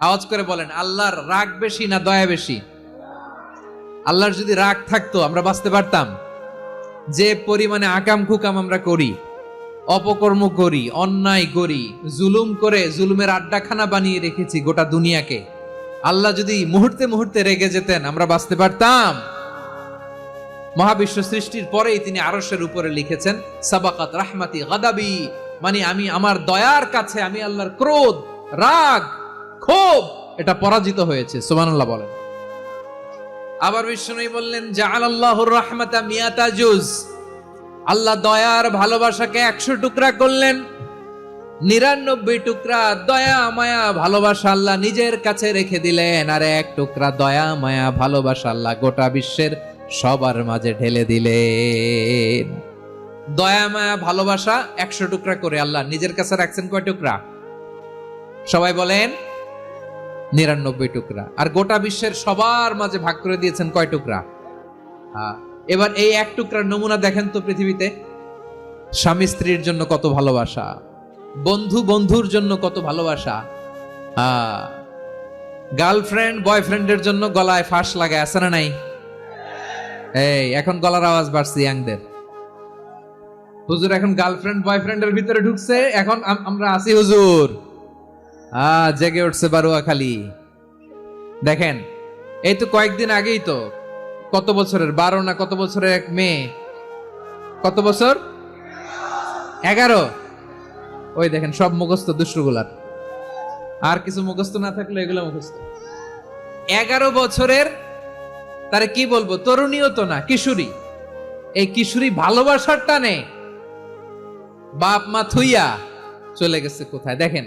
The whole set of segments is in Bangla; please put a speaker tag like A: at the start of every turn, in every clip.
A: আওয়াজ করে বলেন, আল্লাহর রাগ বেশি না দয়া বেশি? আল্লাহর যদি রাগ থাকতো, আমরা বাঁচতে পারতাম। যে পরিমাণে আকাম খুকাম আমরা করি, অপকর্ম করি, অন্যায় করি, জুলুম করে জুলুমের আড্ডাখানা বানিয়ে রেখেছি গোটা দুনিয়াকে, আল্লাহ যদি মুহূর্তে মুহূর্তে রেগে যেতেন, আমরা বাঁচতে পারতাম। মহাবিশ্ব সৃষ্টির পরেই তিনি আরশের উপরে লিখেছেন, সাবাকাত রাহমাতি গাদাবি মানে আমি আমার দয়ার কাছে, আমি আল্লাহর ক্রোধ, রাগ ক্ষোভ এটা পরাজিত হয়েছে সুবহানাল্লাহ বলেন। আবার বিষ্ণু বললেন জাআল আল্লাহুর রাহমাতা মিয়াতা জুজ। আল্লাহ দয়ার ভালোবাসাকে একশো টুকরা করলেন। নিরানব্বই টুকরা দয়া মায়া ভালোবাসা আল্লাহ নিজের কাছে রেখে দিলেন আর এক টুকরা দয়া মায়া ভালোবাসা আল্লাহ গোটা বিশ্বের সবার মাঝে ঢেলে দিলেন। দয়া মায়া ভালোবাসা একশো টুকরা করে আল্লাহ নিজের কাছে রাখছেন কয় টুকরা? সবাই বলেন নিরানব্বই টুকরা। আর গোটা বিশ্বের সবার মাঝে ভাগ করে দিয়েছেন কয় টুকরা? হ্যাঁ। এবার এই এক টুকরার নমুনা দেখেন তো পৃথিবীতে। স্বামী স্ত্রীর জন্য কত ভালোবাসা, বন্ধু বন্ধুর জন্য কত ভালোবাসা। গার্লফ্রেন্ড, বয়ফ্রেন্ডের জন্য গলায় ফাঁস লাগে আছে না নাই? এই, এখন গলার আওয়াজ বাড়ছে ইয়াংদের। হুজুর, এখন গার্লফ্রেন্ড, বয়ফ্রেন্ডের ভিতরে ঢুকছে, এখন আমরা আছি হুজুর। জেগে উঠছে বারুয়া খালি দেখেন, এই তো কয়েকদিন আগেই তো, কত বছরের, বারো না কত বছরের এক মেয়ে। কত বছর? এগারো। ওই দেখেন, সব মুখস্থ দুষ্টগুলার। আর কিছু মুখস্থ না থাকলে এগুলো মুখস্থ। এগারো বছরের, তারে কি বলব, তরুণীও তো না, কিশোরী। এই কিশোরী ভালোবাসার টানে বাপ মা থুইয়া চলে গেছে কোথায়? দেখেন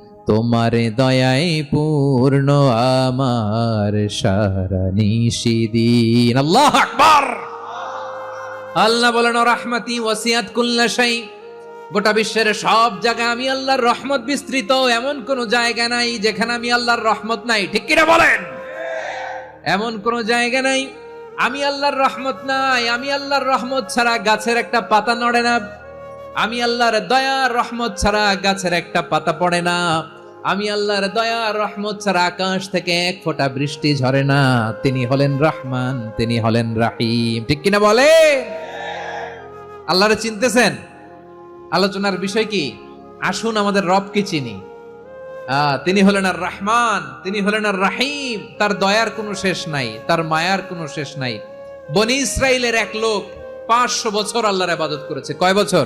A: তোমার দয়াই পূর্ণ আমার সারা নিশিদিন আল্লাহ আকবার। আল্লাহ বলেন রাহমাতি ওয়াসিয়াত কুল্লা শাই। গোটা বিশ্বের সব জায়গায় আমি আল্লাহর রহমত বিস্তৃত, এমন কোন জায়গা নাই যেখানে আমি আল্লাহর রহমত নাই। ঠিক কিনা বলেন? এমন কোন জায়গা নাই, আমি আল্লাহর রহমত নাই। আমি আল্লাহর রহমত ছাড়া গাছের একটা পাতা নড়ে না। আমি আল্লাহর দয়া রহমত ছাড়া গাছের একটা পাতা পড়ে না। আমি আল্লাহর দয়া রহমত ছাড়া আকাশ থেকে এক ফোঁটা বৃষ্টি ঝরে না। তিনি হলেন রহমান, তিনি হলেন রাহিম। ঠিক কিনা বলে? আল্লাহরে চিনতেছেন? আলোচনার বিষয় কি? আসুন আমাদের রবকে চিনি। তিনি হলেন আর রহমান, তিনি হলেন আর রাহিম। তার দয়ার কোনো শেষ নাই, তার মায়ার কোনো শেষ নাই। বনি ইসরায়েলের এক লোক পাঁচশো বছর আল্লাহর আবাদত করেছে। কয় বছর?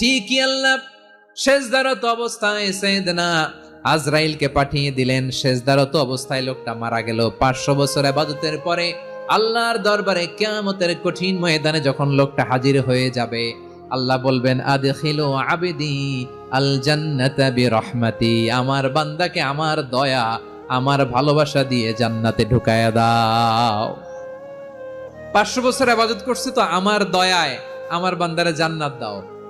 A: ঠিকই আল্লাহ। শেষদারত অবস্থায় সেদনা আজরাইলকে পাঠিয়ে দিলেন। শেষদারত অবস্থায় লোকটা মারা গেল। পাঁচশো বছর আবাদতের পরে আল্লাহর দরবারে কেয়ামতের কঠিন ময়দানে যখন লোকটা হাজির হয়ে যাবে, আল্লাহ বলবেন আবেদি আল বিরহমাতি। আমার বান্দাকে আমার দয়া, আমার ভালোবাসা দিয়ে জান্নাতে ঢুকায়া দাও। পাঁচশো বছর আবাদত করছে তো আমার দয়ায় আমার বান্দারে জান্নাত দাও।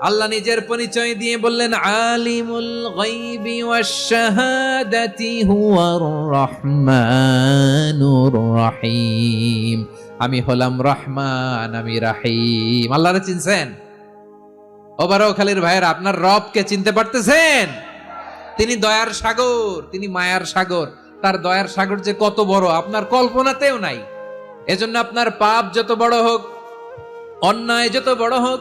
A: আল্লাহ নিজের পরিচয় দিয়ে বললেন, আলিমুল গাইবি ওয়াশ হুয়ার রহমানুর রহিম। আমি হলাম রহমান, আমি রাহিম। আল্লাহরে চিনছেন? ওবারও খালির ভাইয়ের, আপনার রবকে চিনতে পারতেছেন? তিনি দয়ার সাগর, তিনি মায়ার সাগর। তার দয়ার সাগর যে কত বড়, আপনার কল্পনাতেও নাই। এজন্য আপনার পাপ যত বড় হোক, অন্যায় যত বড় হোক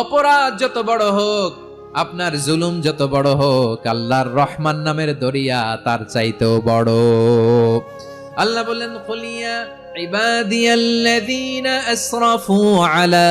A: অপরাধ যত বড় হোক, আপনার জুলুম যত বড় হোক, আল্লাহর রহমান নামের দরিয়া তার চাইতেও বড়। আল্লাহ বললেন, কলিয়া ইবাদিয়াল্লাযীনা আসরাফু আলা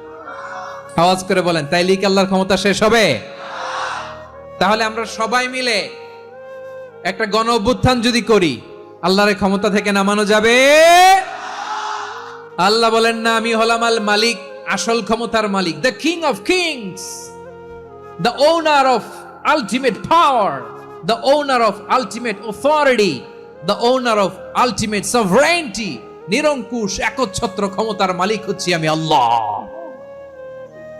A: আওয়াজ করে বলেন তাইলেই কি আল্লাহর ক্ষমতা শেষ হবে? তাহলে আমরা সবাই মিলে একটা গণ অভ্যুত্থান যদি করি আল্লাহর এই ক্ষমতা থেকে নামানো যাবে? আল্লাহ বলেন না আমি হলাম আল মালিক আসল ক্ষমতার মালিক the king of kings the owner of ultimate power, the owner of ultimate authority, the owner of ultimate sovereignty, নিরঙ্কুশ একচ্ছত্র ক্ষমতার মালিক হচ্ছি আমি আল্লাহ।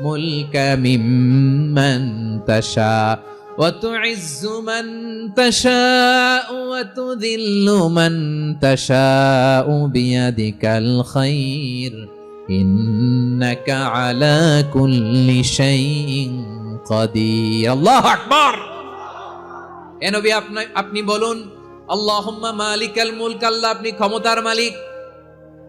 A: মুলকা মিম্মান তাশা وتعز من تشاء وتذل من تشاء بيدك الخير إنك على كل شيء قدير الله أكبر এ নবী আপনি আপনি বলুন আল্লাহুম্মা মালিকাল মুলক আল্লাহ আপনি ক্ষমতার মালিক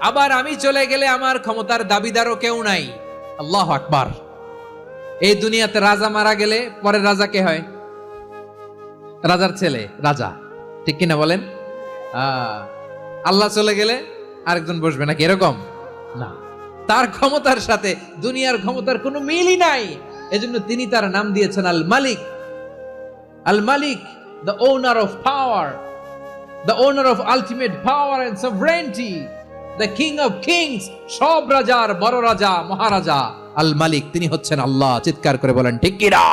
A: আবার আমি চলে গেলে আমার ক্ষমতার দাবিদারও কেউ নাই। আল্লাহ আকবার। এই দুনিয়াতে রাজা মারা গেলে পরে রাজা কে হয়? রাজার ছেলে, রাজা। ঠিক কিনা বলেন? আল্লাহ চলে গেলে আরেকজন বসবে নাকি এরকম? না। তার ক্ষমতার সাথে দুনিয়ার ক্ষমতার কোনো মিলই নাই। এজন্য তিনি তার নাম দিয়েছেন আল মালিক আল মালিক the owner of power the owner of ultimate power and sovereignty the king of kings সব রাজার বড় রাজা, মহারাজা, আল মালিক, তিনি হচ্ছেন আল্লাহ, চিৎকার করে বলেন, ঠিক কিনা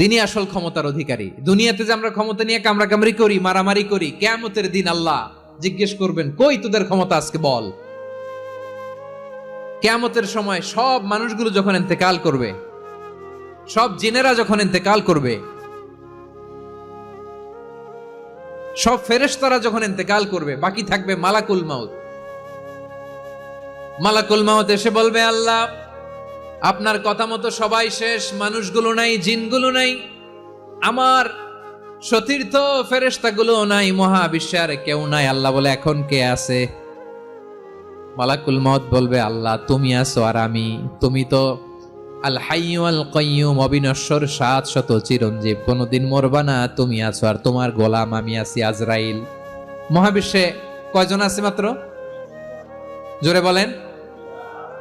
A: তিনি আসল ক্ষমতার অধিকারী। দুনিয়াতে যে আমরা ক্ষমতা নিয়ে কামড়াকামড়ি করি, মারামারি করি, কেয়ামতের দিন আল্লাহ জিজ্ঞেস করবেন, কই তোদের ক্ষমতা আজকে বল? কেয়ামতের সময় সব মানুষগুলো যখন ইন্তেকাল করবে, সব জিনেরা যখন ইন্তেকাল করবে, সব ফেরেস্তারা যখন ইন্তেকাল করবে, বাকি থাকবে মালাকুল মাউত। মালাকুল মাহত এসে বলবে, আল্লাহ, আপনার কথা মতো সবাই শেষ, মানুষগুলো নাই, জিনগুলো নাই, আমার সতীর্থ ফেরেশতাগুলো নাই মহাবিশ্বে আর কেউ নাই। আল্লাহ বলে, এখন কে আছে? মালাকুল মত বলবে, আল্লাহ, তুমি আছো আর আমি, তুমি তো আল হাইয়ু আল কাইয়ুম অবিনশ্বর সাত শত চিরঞ্জীব, কোনোদিন মরবা না, তুমি আছো আর তোমার গোলাম আমি আছি আজরাইল। মহাবিশ্বে কয়জন আছে মাত্র? জোরে বলেন।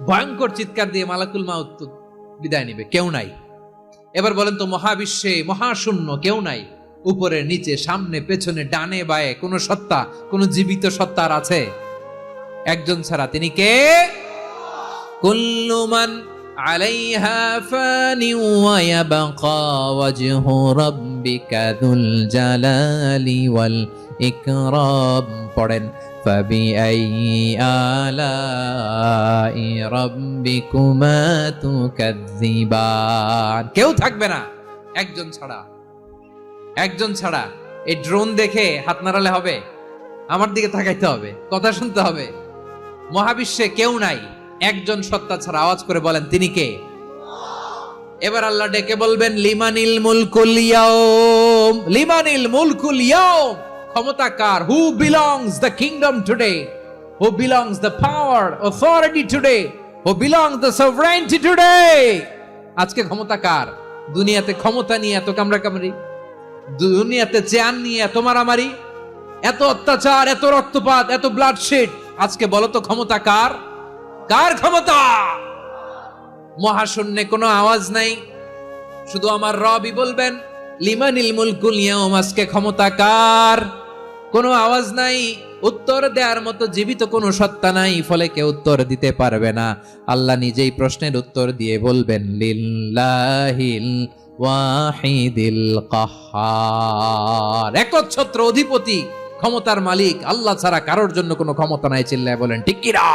A: ভয়ঙ্কর চিৎকার দিয়ে মালাকুল মাউত বিদায় নিবে, কেউ নাই। এবার বলেন তো, মহাবিশ্বে মহাশূন্য কেউ নাই। উপরে, নিচে, সামনে, পেছনে, ডানে, বায়ে, কোন সত্তা, কোন জীবিত সত্তার আছে? একজন ছাড়া তিনি কে? কুল্লুমান পড়েন فبأي آلاء ربكما تكذبان কেউ থাকবে না একজন ছাড়া একজন ছাড়া এই ড্রোন দেখে হাত নাড়ালে হবে আমার দিকে তাকাইতে হবে কথা শুনতে হবে মহাবিশ্বে কেউ নাই একজন সত্তা ছাড়া আওয়াজ করে বলেন তিনি কে এবার আল্লাহ ডেকে বলবেন লিমানিল মুলকুল ইয়াউম লিমানিল মুলকুল ইয়াউম ক্ষমতা কার? Who belongs the kingdom today who belongs the power authority today who belongs the sovereignty today আজকে ক্ষমতা কার? দুনিয়াতে ক্ষমতা নিয়ে এত কামড়া কামড়ি দুনিয়াতে চেয়ার নিয়ে এত মারামারি? এত অত্যাচার, এত রক্তপাত, এত ব্লাডশেড আজকে বলো তো ক্ষমতা কার? কার ক্ষমতা? মহাশূন্যে কোনো আওয়াজ নাই। শুধু আমার রবি বলবেন, লিমানিল মুলকুল ইয়াউম, আজকে ক্ষমতা কার? কোনো আওয়াজ নাই, উত্তর দেওয়ার মতো জীবিত কোনো সত্তা নাই, ফলে কেউ উত্তর দিতে পারবে না। আল্লাহ নিজেই প্রশ্নের উত্তর দিয়ে বলবেন লিল্লাহিল ওয়াহিদিল কাহার। একচ্ছত্র অধিপতি, ক্ষমতার মালিক, আল্লাহ ছাড়া কারোর জন্য কোনো ক্ষমতা নাই, চিল্লায় বলেন, ঠিক কিরা